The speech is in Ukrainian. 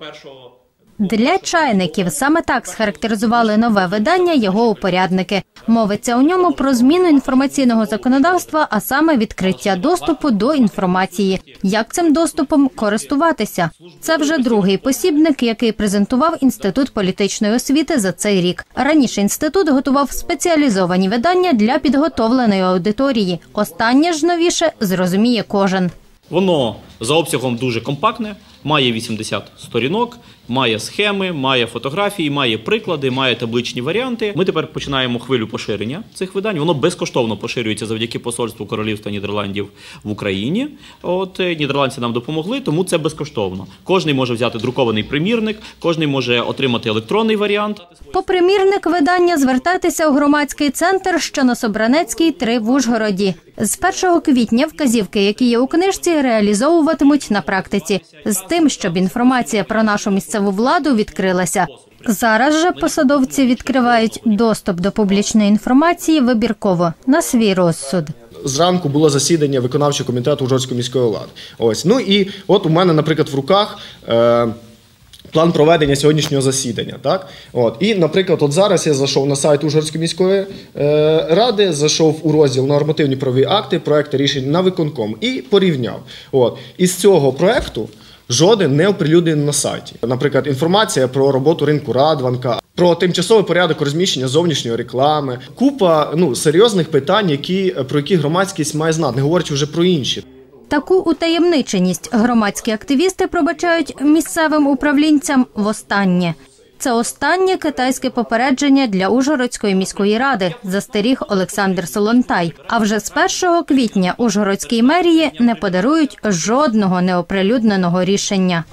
першого Для чайників саме так схарактеризували нове видання його упорядники. Мовиться у ньому про зміну інформаційного законодавства, а саме відкриття доступу до інформації. Як цим доступом користуватися? Це вже другий посібник, який презентував інститут політичної освіти за цей рік. Раніше інститут готував спеціалізовані видання для підготовленої аудиторії. Останнє ж новіше зрозуміє кожен. Воно за обсягом дуже компактне, має 80 сторінок, має схеми, має фотографії, має приклади, має табличні варіанти. Ми тепер починаємо хвилю поширення цих видань. Воно безкоштовно поширюється завдяки посольству Королівства Нідерландів в Україні. От е, нідерландці нам допомогли, тому це безкоштовно. Кожний може взяти друкований примірник, кожний може отримати електронний варіант. По примірник видання звертайтеся у громадський центр, що на Собранецькій 3 в Ужгороді. З 1 квітня вказівки, які є у книжці, реалізовуватимуть на практиці з тим, щоб інформація про нашу місцеву владу відкрилася. Зараз же посадовці відкривають доступ до публічної інформації вибірково на свій розсуд. Зранку було засідання виконавчого комітету Ужгородської міської влади. Ось ну і от у мене, наприклад, в руках. Е- План проведення сьогоднішнього засідання, так от і, наприклад, от зараз я зайшов на сайт Ужгородської міської е, ради, зайшов у розділ нормативні правові акти, проекти рішень на виконком і порівняв. От із цього проекту жоден не оприлюднений на сайті. Наприклад, інформація про роботу ринку Радванка, про тимчасовий порядок розміщення зовнішньої реклами, купа ну серйозних питань, які про які громадськість має знати, не говорячи вже про інші. Таку утаємниченість громадські активісти пробачають місцевим управлінцям востаннє. Це останнє китайське попередження для Ужгородської міської ради, застеріг Олександр Солонтай. А вже з 1 квітня Ужгородській мерії не подарують жодного неоприлюдненого рішення.